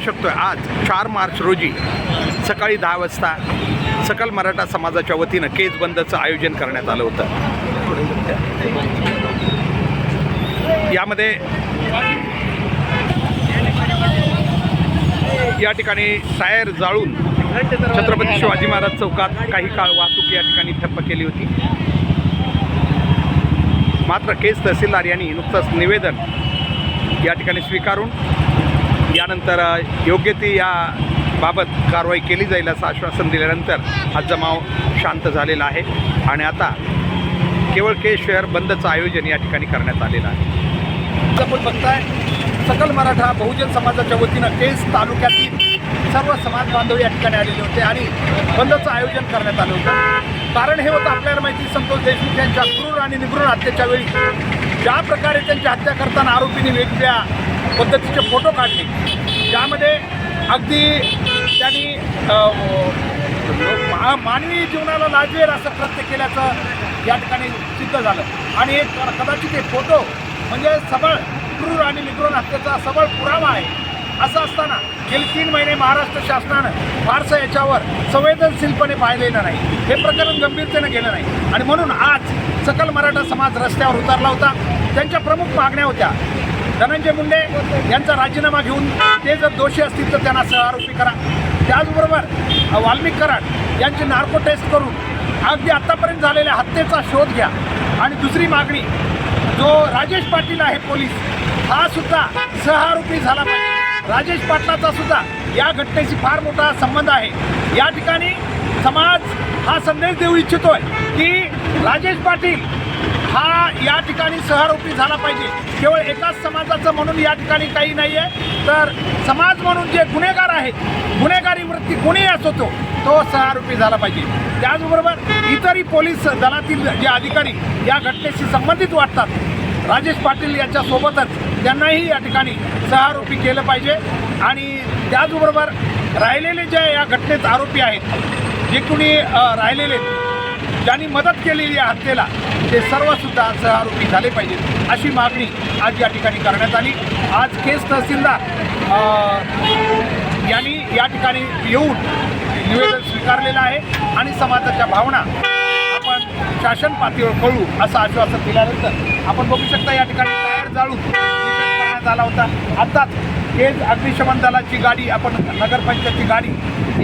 शकतो आज चार मार्च रोजी सकाळी दहा वाजता सकल मराठा समाजाच्या वतीनं केस बंदचं आयोजन करण्यात आलं होतं. यामध्ये या ठिकाणी टायर जाळून छत्रपती शिवाजी महाराज चौकात काही काळ वाहतूक या ठिकाणी ठप्प केली होती. मात्र केस तहसीलदार यांनी नुकतंच निवेदन या ठिकाणी स्वीकारून यानंतर योग्य ती या बाबत कारवाई केली जाईल असं आश्वासन दिल्यानंतर हा जमाव शांत झालेला आहे. आणि आता केवळ केस शहर बंदचं आयोजन या ठिकाणी करण्यात आलेलं आहे. आपण बघताय सकल मराठा बहुजन समाजाच्या वतीनं केस तालुक्यातील सर्व समाज बांधव या ठिकाणी आलेले होते आणि बंदचं आयोजन करण्यात आलं होतं. कारण हे होतं आपल्याला माहिती संतोष देशमुख यांच्या क्रूर आणि निगृण हत्येच्या वेळी ज्या प्रकारे त्यांची हत्या करताना आरोपींनी वेगवेगळ्या पद्धतीचे फोटो काढले ज्यामध्ये अगदी त्यांनी मा- मानवी जीवनाला लाजवेल असं कृत्य केल्याचं या ठिकाणी सिद्ध झालं. आणि एक कदाचित हे फोटो म्हणजे सबळ क्रूर आणि निगृण हत्येचा सबळ पुरावा आहे. असं असताना गेले तीन महिने महाराष्ट्र शासनानं फारसं याच्यावर संवेदनशीलपणे पाहिलेलं नाही. हे प्रकरण गंभीरतेनं गेलं नाही. आणि म्हणून आज सकल मराठा समाज रस्त्यावर उतरला होता. त्यांच्या प्रमुख मागण्या होत्या. धनंजय मुंडे यांचा राजीनामा घेऊन ते जर दोषी असतील तर त्यांना सहआरोपी करा. त्याचबरोबर वाल्मिक कराड यांची नार्को टेस्ट करून अगदी आत्तापर्यंत झालेल्या हत्येचा शोध घ्या. आणि दुसरी मागणी जो राजेश पाटील आहे पोलीस हा सुद्धा सहआरोपी झाला पाहिजे. राजेश पाटलाचा सुद्धा या घटनेशी फार मोठा संबंध आहे. या ठिकाणी समाज हा संदेश देऊ इच्छितोय की राजेश पाटील हा या ठिकाणी सहारोपी झाला पाहिजे. केवळ एकाच समाजाचं म्हणून या ठिकाणी काही नाही आहे तर समाज म्हणून जे गुन्हेगार आहेत गुन्हेगारी वृत्ती कोणीही असो तो तो सहारोपी झाला पाहिजे. त्याचबरोबर इतरही पोलीस दलातील जे अधिकारी या घटनेशी संबंधित वाटतात राजेश पाटील यांच्यासोबतच त्यांनाही या ठिकाणी सहारोपी केलं पाहिजे. आणि त्याचबरोबर राहिलेले जे या घटनेत आरोपी आहेत जे कोणी राहिलेले ज्यांनी मदत केलेली आहे हत्येला ते सर्वसुद्धा सहआरोपी झाले पाहिजेत अशी मागणी आज या ठिकाणी करण्यात आली. आज केस तहसीलदार यांनी या ठिकाणी येऊन निवेदन स्वीकारलेलं आहे आणि समाजाच्या भावना आपण शासन पातळीवर कळू असं आश्वासन दिल्यानंतर आपण बघू शकता या ठिकाणी टायर जाळून करण्यात आला होता. आत्ताच केज अग्निशमन दलाची गाडी आपण नगरपंचायतची गाडी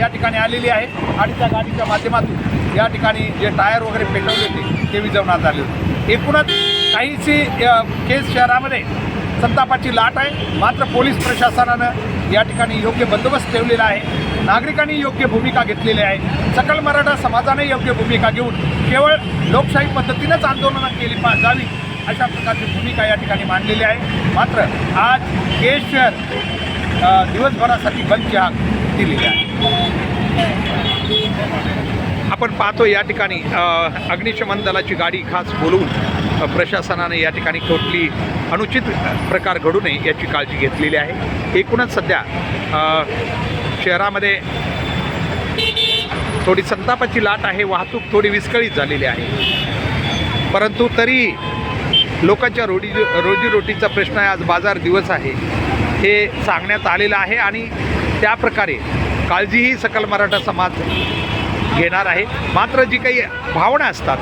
या ठिकाणी आलेली आहे आणि त्या गाडीच्या माध्यमातून या ठिकाणी जे टायर वगैरे पेटवले होते ते विजवण्यात आले होते. एकूणच काहीशी केस शहरामध्ये संतापाची लाट आहे. मात्र पोलीस प्रशासनानं या ठिकाणी योग्य बंदोबस्त ठेवलेला आहे. नागरिकांनी योग्य भूमिका घेतलेली आहे. सकल मराठा समाजाने योग्य भूमिका घेऊन केवळ लोकशाही पद्धतीनंच आंदोलनं केली पा जावी. अशा प्रकारची भूमिका या ठिकाणी मांडलेली आहे. मात्र आज हे शहर दिवसभरासाठी बंदची हाक दिलेली आहे. आपण पाहतो या ठिकाणी अग्निशमन दलाची गाडी खास बोलवून प्रशासनाने या ठिकाणी कुठली अनुचित प्रकार घडू नये याची काळजी घेतलेली आहे. एकूणच सध्या शहरामध्ये थोडी संतापाची लाट आहे वाहतूक थोडी विस्कळीत झालेली आहे. परंतु तरी लोकांच्या रोडी रोजीरोटीचा प्रश्न आहे. आज बाजार दिवस आहे. हे सांगण्यात आलेलं आहे आणि त्या प्रकारे काळजीही सकल मराठा समाज घेणार आहे. मात्र जी काही भावना असतात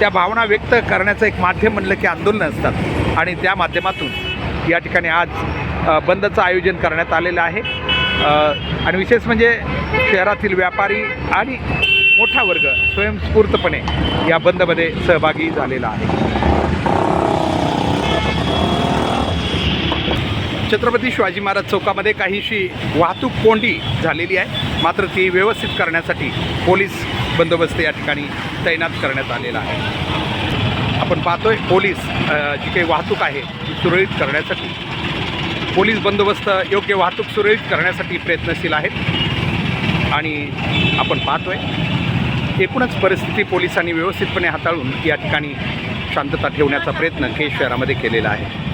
त्या भावना व्यक्त करण्याचं एक माध्यम म्हणलं की आंदोलनं असतात. आणि त्या माध्यमातून या ठिकाणी आज बंदचं आयोजन करण्यात आलेलं आहे. आणि विशेष म्हणजे शहरातील व्यापारी आणि मोठा वर्ग स्वयंस्फूर्तपणे या बंदमध्ये सहभागी झालेला आहे. छत्रपती शिवाजी महाराज चौकामध्ये काहीशी वाहतूक कोंडी झालेली आहे. मात्र ती व्यवस्थित करण्यासाठी पोलीस बंदोबस्त या ठिकाणी तैनात करण्यात आलेला आहे. आपण पाहतोय पोलीस जी काही वाहतूक आहे ती सुरळीत करण्यासाठी. पोलीस बंदोबस्त योग्य वाहतूक सुरळीत करण्यासाठी प्रयत्नशील आहेत. आणि आपण पाहतोय एकूणच परिस्थिती पोलिसांनी व्यवस्थितपणे हाताळून या ठिकाणी शांतता ठेवण्याचा प्रयत्न केज शहरामध्ये केलेला आहे.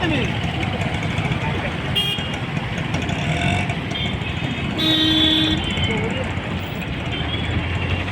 Anthony.